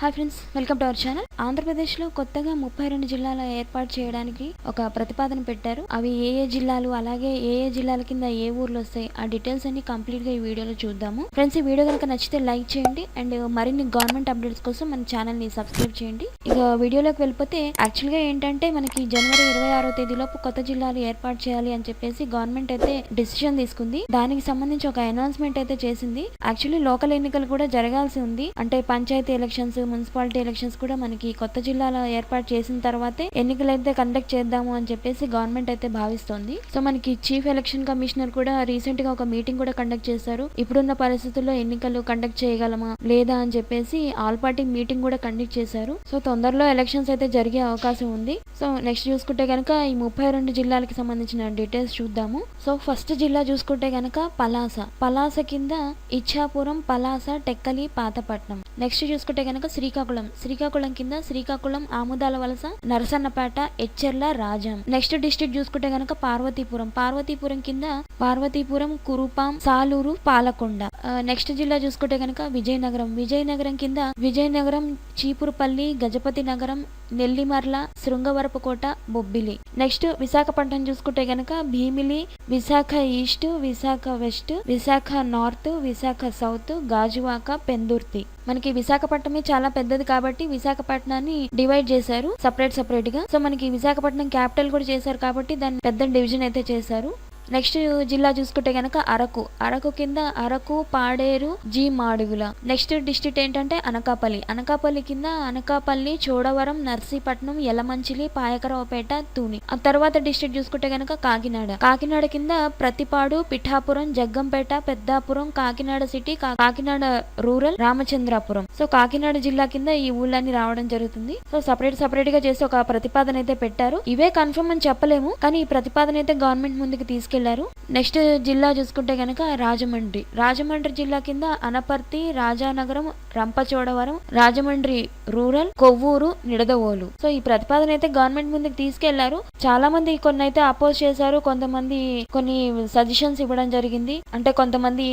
Hi friends welcome to our channel ఆంధ్రప్రదేశ్లో కొత్తగా ముప్పై రెండు జిల్లాల ఏర్పాటు చేయడానికి ఒక ప్రతిపాదన పెట్టారు. అవి ఏ ఏ జిల్లాలు అలాగే ఏ ఏ జిల్లాల కింద ఏ ఊర్లు వస్తాయి ఆ డీటెయిల్స్ అన్ని కంప్లీట్గా ఈ వీడియోలో చూద్దాము. ఫ్రెండ్స్ ఈ వీడియో కనుక నచ్చితే లైక్ చేయండి అండ్ మరిన్ని గవర్నమెంట్ అప్డేట్స్ కోసం మన ఛానల్ని సబ్స్క్రైబ్ చేయండి. ఇక వీడియోలోకి వెళ్ళిపోతే యాక్చువల్గా ఏంటంటే మనకి జనవరి ఇరవై ఆరో తేదీలోపు కొత్త జిల్లాలు ఏర్పాటు చేయాలి అని చెప్పేసి గవర్నమెంట్ అయితే డిసిషన్ తీసుకుంది. దానికి సంబంధించి ఒక అనౌన్స్మెంట్ అయితే చేసింది. యాక్చువల్లీ లోకల్ ఎన్నికలు కూడా జరగాల్సి ఉంది. అంటే పంచాయతీ ఎలక్షన్స్ మున్సిపాలిటీ ఎలక్షన్స్ కూడా మనకి కొత్త జిల్లాలో ఏర్పాటు చేసిన తర్వాతే ఎన్నికలు అయితే కండక్ట్ చేద్దాము అని చెప్పేసి గవర్నమెంట్ అయితే భావిస్తోంది. సో మనకి చీఫ్ ఎలక్షన్ కమిషనర్ కూడా రీసెంట్గా ఒక మీటింగ్ కూడా కండక్ట్ చేశారు. ఇప్పుడున్న పరిస్థితుల్లో ఎన్నికలు కండక్ట్ చేయగలమా లేదా అని చెప్పేసి ఆల్ పార్టీ మీటింగ్ కూడా కండక్ట్ చేశారు. సో తొందరలో ఎలక్షన్స్ అయితే జరిగే అవకాశం ఉంది. సో నెక్స్ట్ చూసుకుంటే కనుక ఈ ముప్పై రెండు జిల్లాలకి సంబంధించిన డీటెయిల్స్ చూద్దాము. సో ఫస్ట్ జిల్లా చూసుకుంటే కనుక పలాస. పలాస కింద ఇచ్చాపురం పలాస టెక్కలి పాతపట్నం. నెక్స్ట్ చూసుకుంటే కనుక శ్రీకాకుళం. శ్రీకాకుళం కింద శ్రీకాకుళం ఆముదాల వలస నరసన్నపేట ఎచ్చెర్ల రాజం. నెక్స్ట్ డిస్టిక్ చూసుకుంటే గనక పార్వతీపురం. పార్వతీపురం కింద పార్వతీపురం కురుపాం సాలూరు పాలకొండ. నెక్స్ట్ జిల్లా చూసుకుంటే గనక విజయనగరం. విజయనగరం కింద విజయనగరం చీపురుపల్లి గజపతి నగరం నెల్లిమర్ల శృంగవరపుకోట బొబ్బిలి. నెక్స్ట్ విశాఖపట్నం చూసుకుంటే గనక Bheemili Visakha east Visakha west Visakha north Visakha south Gajuwaka Pendurthi. మనకి విశాఖపట్నమే చాలా పెద్దది కాబట్టి విశాఖపట్నాన్ని డివైడ్ చేశారు సపరేట్ సపరేట్గా సో మనకి విశాఖపట్నం క్యాపిటల్ కూడా చేశారు కాబట్టి దాన్ని పెద్ద డివిజన్ అయితే చేశారు. నెక్స్ట్ జిల్లా చూసుకుంటే గనక అరకు. అరకు కింద Araku Paderu G Madugula. Next district ఏంటంటే అనకాపల్లి. అనకాపల్లి కింద అనకాపల్లి చోడవరం నర్సీపట్నం యలమంచిలి పాయకరావుపేట తూని. ఆ తర్వాత డిస్ట్రిక్ట్ చూసుకుంటే గనక కాకినాడ. కాకినాడ కింద Prathipadu Pithapuram Jaggampeta Peddapuram Kakinada city Kakinada rural Ramachandrapuram. So Kakinada జిల్లా కింద ఈ ఊళ్ళన్నీ రావడం జరుగుతుంది. సో సపరేట్ సపరేట్గా చేసి ఒక ప్రతిపాదన అయితే పెట్టారు. ఇవే కన్ఫర్మ్ అని చెప్పలేము. కానీ ఈ ప్రతిపాదన అయితే గవర్నమెంట్ ముందుకు తీసుకెళ్ళారు. నెక్స్ట్ జిల్లా చూసుకుంటే గనక రాజమండ్రి. రాజమండ్రి జిల్లా కింద అనపర్తి రాజానగరం రంపచోడవరం రాజమండ్రి రూరల్ కొవ్వూరు నిడదవోలు. సో ఈ ప్రతిపాదన అయితే గవర్నమెంట్ ముందుకు తీసుకెళ్ళారు. చాలా మంది కొన్ని అయితే అపోజ్ చేశారు. కొంతమంది కొన్ని సజెషన్స్ ఇవ్వడం జరిగింది. అంటే కొంతమంది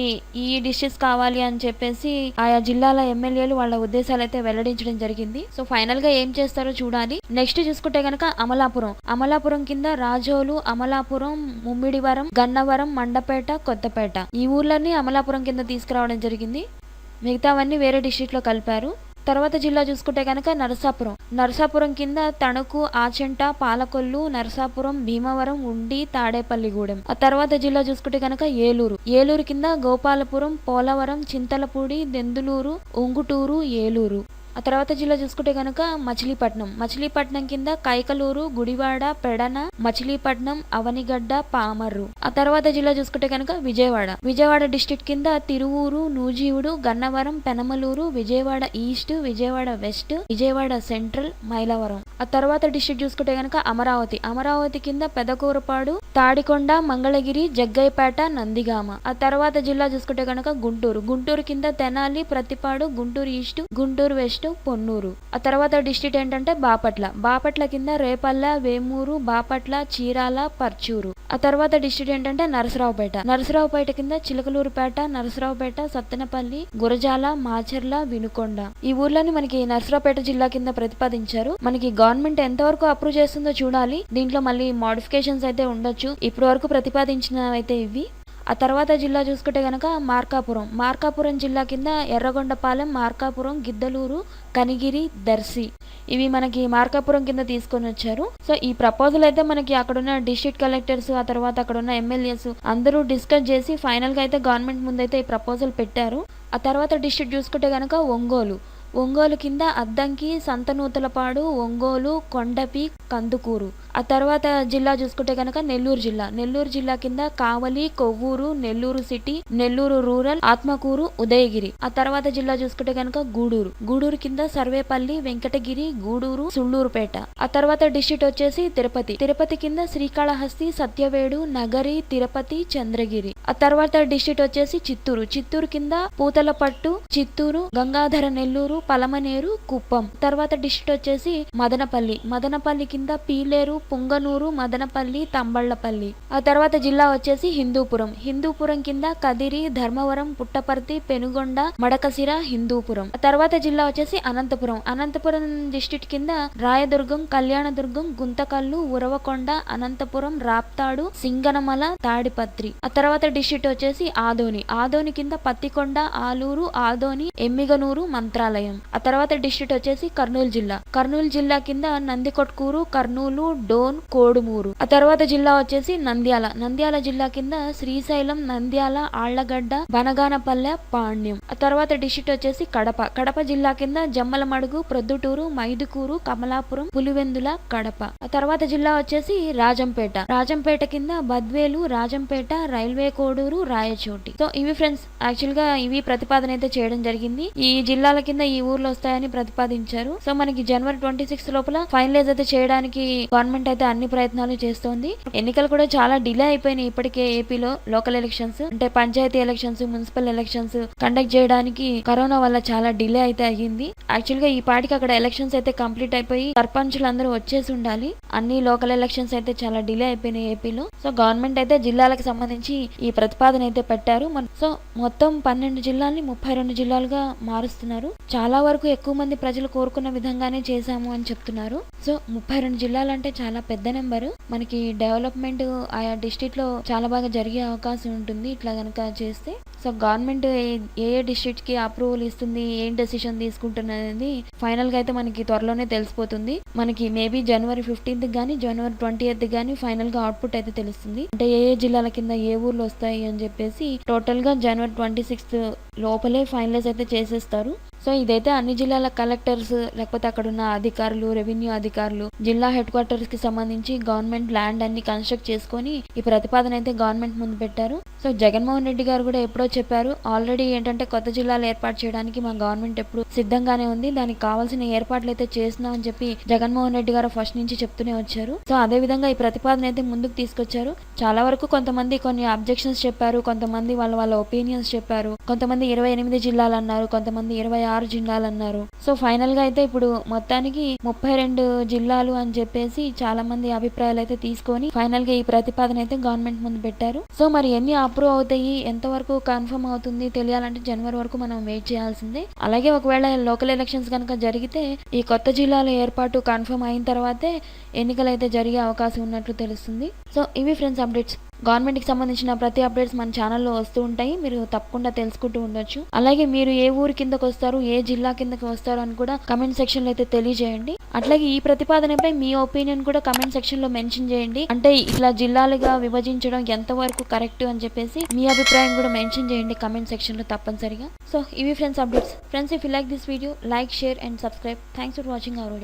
ఈ డిషెస్ కావాలి అని చెప్పేసి ఆయా జిల్లాల ఎమ్మెల్యేలు వాళ్ళ ఉద్దేశాలు అయితే వెల్లడించడం జరిగింది. సో ఫైనల్గా ఏం చేస్తారో చూడాలి. నెక్స్ట్ చూసుకుంటే గనక అమలాపురం. అమలాపురం కింద రాజోలు అమలాపురం ముమ్మిడివరం గన్నవరం మండపేట కొత్తపేట ఈ ఊర్లన్నీ అమలాపురం కింద తీసుకురావడం జరిగింది. మిగతావన్నీ వేరే డిస్ట్రిక్ట్లో కలిపారు. తర్వాత జిల్లా చూసుకుంటే కనుక నరసాపురం. నరసాపురం కింద తణుకు ఆచంట పాలకొల్లు నరసాపురం భీమవరం ఉండి తాడేపల్లిగూడెం ఆ తర్వాత జిల్లా చూసుకుంటే కనుక ఏలూరు. ఏలూరు కింద గోపాలపురం పోలవరం చింతలపూడి దెందులూరు ఉంగుటూరు ఏలూరు. ఆ తర్వాత జిల్లా చూసుకుంటే కనుక మచిలీపట్నం. మచిలీపట్నం కింద కైకలూరు గుడివాడ పెడన మచిలీపట్నం అవనిగడ్డ పామర్రు. ఆ తర్వాత జిల్లా చూసుకుంటే కనుక విజయవాడ. విజయవాడ డిస్ట్రిక్ట్ కింద Tiruvuru Nuzvid Gannavaram Penamaluru Vijayawada east Vijayawada west Vijayawada central Mylavaram. ఆ తర్వాత డిస్ట్రిక్ట్ చూసుకుంటే కనుక అమరావతి. అమరావతి కింద పెదకూరపాడు తాడికొండ మంగళగిరి జగ్గైపేట నందిగామ. ఆ తర్వాత జిల్లా చూసుకుంటే కనుక గుంటూరు. గుంటూరు కింద తెనాలి ప్రతిపాడు గుంటూరు ఈస్ట్ గుంటూరు వెస్ట్ పొన్నూరు. ఆ తర్వాత డిస్ట్రిక్ట్ ఏంటంటే బాపట్ల. బాపట్ల కింద రేపల్ల వేమూరు బాపట్ల చీరాల పర్చూరు. ఆ తర్వాత డిస్ట్రిక్ట్ ఏంటంటే నరసరావుపేట. నరసరావుపేట కింద చిలకలూరుపేట నరసరావుపేట సత్తెనపల్లి గురజాల మాచర్ల వినుకొండ. ఈ ఊర్లని మనకి నరసరావుపేట జిల్లా కింద ప్రతిపాదించారు. మనకి గవర్నమెంట్ ఎంతవరకు అప్రూవ్ చేస్తుందో చూడాలి. దీంట్లో మళ్ళీ మోడిఫికేషన్స్ అయితే ఉండొచ్చు. ఇప్పటి వరకు ప్రతిపాదించిన అయితే ఇవి. ఆ తర్వాత జిల్లా చూసుకుంటే కనుక మార్కాపురం. మార్కాపురం జిల్లా కింద ఎర్రగొండపాలెం మార్కాపురం గిద్దలూరు కనిగిరి దర్శి ఇవి మనకి మార్కాపురం కింద తీసుకొని వచ్చారు. సో ఈ ప్రపోజల్ అయితే మనకి అక్కడున్న డిస్ట్రిక్ట్ కలెక్టర్స్ ఆ తర్వాత అక్కడున్న ఎమ్మెల్యేస్ అందరూ డిస్కస్ చేసి ఫైనల్గా అయితే గవర్నమెంట్ ముందైతే ఈ ప్రపోజల్ పెట్టారు. ఆ తర్వాత డిస్ట్రిక్ట్ చూసుకుంటే కనుక ఒంగోలు. ఒంగోలు కింద అద్దంకి సంతనూతలపాడు ఒంగోలు కొండపి కందుకూరు. ఆ తర్వాత జిల్లా చూసుకుంటే కనుక నెల్లూరు జిల్లా. నెల్లూరు జిల్లా కింద కావలి కొవ్వూరు నెల్లూరు సిటీ నెల్లూరు రూరల్ ఆత్మకూరు ఉదయగిరి. ఆ తర్వాత జిల్లా చూసుకుంటే కనుక గూడూరు. గూడూరు కింద సర్వేపల్లి వెంకటగిరి గూడూరు సుళ్ళూరుపేట. ఆ తర్వాత డిస్ట్రిక్ట్ వచ్చేసి తిరుపతి. తిరుపతి కింద శ్రీకాళహస్తి సత్యవేడు నగరి తిరుపతి చంద్రగిరి. ఆ తర్వాత డిస్ట్రిక్ట్ వచ్చేసి చిత్తూరు. చిత్తూరు కింద పూతలపట్టు చిత్తూరు గంగాధర నెల్లూరు పలమనేరు కుప్పం. తర్వాత డిస్ట్రిక్ట్ వచ్చేసి మదనపల్లి. మదనపల్లి కింద పీలేరు పుంగనూరు మదనపల్లి తంబళ్ళపల్లి ఆ తర్వాత జిల్లా వచ్చేసి హిందూపురం. హిందూపురం కింద కదిరి ధర్మవరం పుట్టపర్తి పెనుగొండ మడకసిర హిందూపురం. ఆ తర్వాత జిల్లా వచ్చేసి అనంతపురం. అనంతపురం డిస్ట్రిక్ట్ కింద రాయదుర్గం కళ్యాణదుర్గం గుంతకల్లు ఉరవకొండ అనంతపురం రాప్తాడు సింగనమల తాడిపత్రి. ఆ తర్వాత డిస్ట్రిక్ట్ వచ్చేసి ఆదోని. ఆదోని కింద పత్తికొండ ఆలూరు ఆదోని ఎమ్మిగనూరు మంత్రాలయం. ఆ తర్వాత డిస్ట్రిక్ట్ వచ్చేసి కర్నూలు జిల్లా. కర్నూలు జిల్లా కింద నందికొట్కూరు కర్నూలు డోన్ కోడుమూరు. ఆ తర్వాత జిల్లా వచ్చేసి నంద్యాల. నంద్యాల జిల్లా కింద శ్రీశైలం నంద్యాల ఆళ్ళగడ్డ బనగానపల్లె పాణ్యం. ఆ తర్వాత డిస్ట్రిక్ట్ వచ్చేసి కడప. కడప జిల్లా కింద జమ్మలమడుగు ప్రొద్దుటూరు మైదుకూరు కమలాపురం పులివెందుల కడప. ఆ తర్వాత జిల్లా వచ్చేసి రాజంపేట. రాజంపేట కింద బద్వేలు రాజంపేట రైల్వే కోడూరు రాయచోటి. సో ఇవి ఫ్రెండ్స్ యాక్చువల్గా ఇవి ప్రతిపాదన అయితే చేయడం జరిగింది. ఈ జిల్లాల కింద ఈ ఊర్లో వస్తాయని ప్రతిపాదించారు. సో మనకి జనవరి ట్వంటీ సిక్స్ లోపల ఫైనలైజ్ అయితే చేయడానికి గవర్నమెంట్ అయితే అన్ని ప్రయత్నాలు చేస్తోంది. ఎన్నికలు కూడా చాలా డిలే అయిపోయినాయి ఇప్పటికే ఏపీలో లోకల్ ఎలక్షన్స్. అంటే panchayat elections municipal elections conduct చేయడానికి కరోనా వల్ల చాలా డిలే అయితే అయ్యింది. యాక్చువల్గా ఈ పాటికి అక్కడ ఎలక్షన్స్ అయితే కంప్లీట్ అయిపోయి సర్పంచులందరూ వచ్చేసి ఉండాలి. అన్ని లోకల్ ఎలక్షన్స్ అయితే చాలా డిలే అయిపోయినాయి ఏపీలో. సో గవర్నమెంట్ అయితే జిల్లాలకు సంబంధించి ఈ ప్రతిపాదన అయితే పెట్టారు. సో మొత్తం పన్నెండు జిల్లాల్ని ముప్పై రెండు జిల్లాలుగా మారుస్తున్నారు. చాలా చాలా వరకు ఎక్కువ మంది ప్రజలు కోరుకున్న విధంగానే చేశాము అని చెప్తున్నారు. సో ముప్పై రెండు జిల్లాలు అంటే చాలా పెద్ద నెంబర్. మనకి డెవలప్మెంట్ ఆయా డిస్ట్రిక్ట్లో చాలా బాగా జరిగే అవకాశం ఉంటుంది. ఇట్లా గనక చేస్తే సో గవర్నమెంట్ ఏ- ఏ డిస్ట్రిక్ట్కి అప్రూవల్ ఇస్తుంది ఏం డెసిషన్ తీసుకుంటున్నది ఫైనల్గా అయితే మనకి త్వరలోనే తెలిసిపోతుంది. మనకి మేబీ జనవరి ఫిఫ్టీన్త్ గానీ జనవరి ట్వంటీ ఎయిత్ గానీ ఫైనల్గా అవుట్పుట్ అయితే తెలుస్తుంది. అంటే ఏ ఏ జిల్లాల కింద ఏ ఊర్లు వస్తాయి అని చెప్పేసి టోటల్గా జనవరి ట్వంటీ సిక్స్త్ లోపలే ఫైనలైజ్ అయితే చేసేస్తారు. సో ఇదైతే అన్ని జిల్లాల కలెక్టర్స్ లేకపోతే అక్కడ ఉన్న అధికారులు రెవెన్యూ అధికారులు జిల్లా హెడ్ క్వార్టర్స్కి సంబంధించి గవర్నమెంట్ ల్యాండ్ అన్ని కన్స్ట్రక్ట్ చేసుకొని ఈ ప్రతిపాదన అయితే గవర్నమెంట్ ముందు పెట్టారు. సో జగన్మోహన్ రెడ్డి గారు కూడా ఎప్పుడో చెప్పారు ఆల్రెడీ ఏంటంటే కొత్త జిల్లాలు ఏర్పాటు చేయడానికి మా గవర్నమెంట్ ఎప్పుడు సిద్ధంగానే ఉంది. దానికి కావాల్సిన ఏర్పాట్లు అయితే చేస్తున్నామని చెప్పి జగన్మోహన్ రెడ్డి గారు ఫస్ట్ నుంచి చెప్తూనే వచ్చారు. సో అదే విధంగా ఈ ప్రతిపాదన అయితే ముందుకు తీసుకొచ్చారు. చాలా వరకు కొంతమంది కొన్ని అబ్జెక్షన్స్ చెప్పారు కొంతమంది వాళ్ళ వాళ్ళ ఒపీనియన్స్ చెప్పారు. కొంతమంది ఇరవై ఎనిమిది జిల్లాలు అన్నారు కొంతమంది ఇరవై ఆరు జిల్లాలు అన్నారు సో ఫైనల్గా అయితే ఇప్పుడు మొత్తానికి ముప్పై రెండు జిల్లాలు అని చెప్పేసి చాలా మంది అభిప్రాయాలు అయితే తీసుకొని ఫైనల్గా ఈ ప్రతిపాదన అయితే గవర్నమెంట్ ముందు పెట్టారు. సో మరి ఎన్ని అప్రూవ్ అవుతాయి? ఎంతవరకు కన్ఫర్మ్ అవుతుంది? తెలియాలంటే జనవరి వరకు మనం వెయిట్ చేయాల్సిందే. అలాగే ఒకవేళ లోకల్ ఎలక్షన్స్ కనుక జరిగితే ఈ కొత్త జిల్లాల ఏర్పాటు కన్ఫర్మ్ అయిన తర్వాతే ఎన్నికలు అయితే జరిగే అవకాశం ఉన్నట్లు తెలుస్తుంది. సో ఇవి ఫ్రెండ్స్ అప్డేట్స్. గవర్నమెంట్కి సంబంధించిన ప్రతి అప్డేట్స్ మన ఛానల్లో వస్తూ ఉంటాయి. మీరు తప్పకుండా తెలుసుకుంటూ ఉండొచ్చు. అలాగే మీరు ఏ ఊరు కిందకు వస్తారు ఏ జిల్లా కిందకి వస్తారు అని కూడా కమెంట్ సెక్షన్లో అయితే తెలియజేయండి. అట్లాగే ఈ ప్రతిపాదనపై మీ ఒపీనియన్ కూడా కమెంట్ సెక్షన్లో మెన్షన్ చేయండి. అంటే ఇట్లా జిల్లాలుగా విభజించడం ఎంతవరకు కరెక్ట్ అని చెప్పేసి మీ అభిప్రాయం కూడా మెన్షన్ చేయండి కమెంట్ సెక్షన్లో తప్పనిసరిగా. సో ఇవి friends updates friends if you like this video like share and subscribe thanks for watching our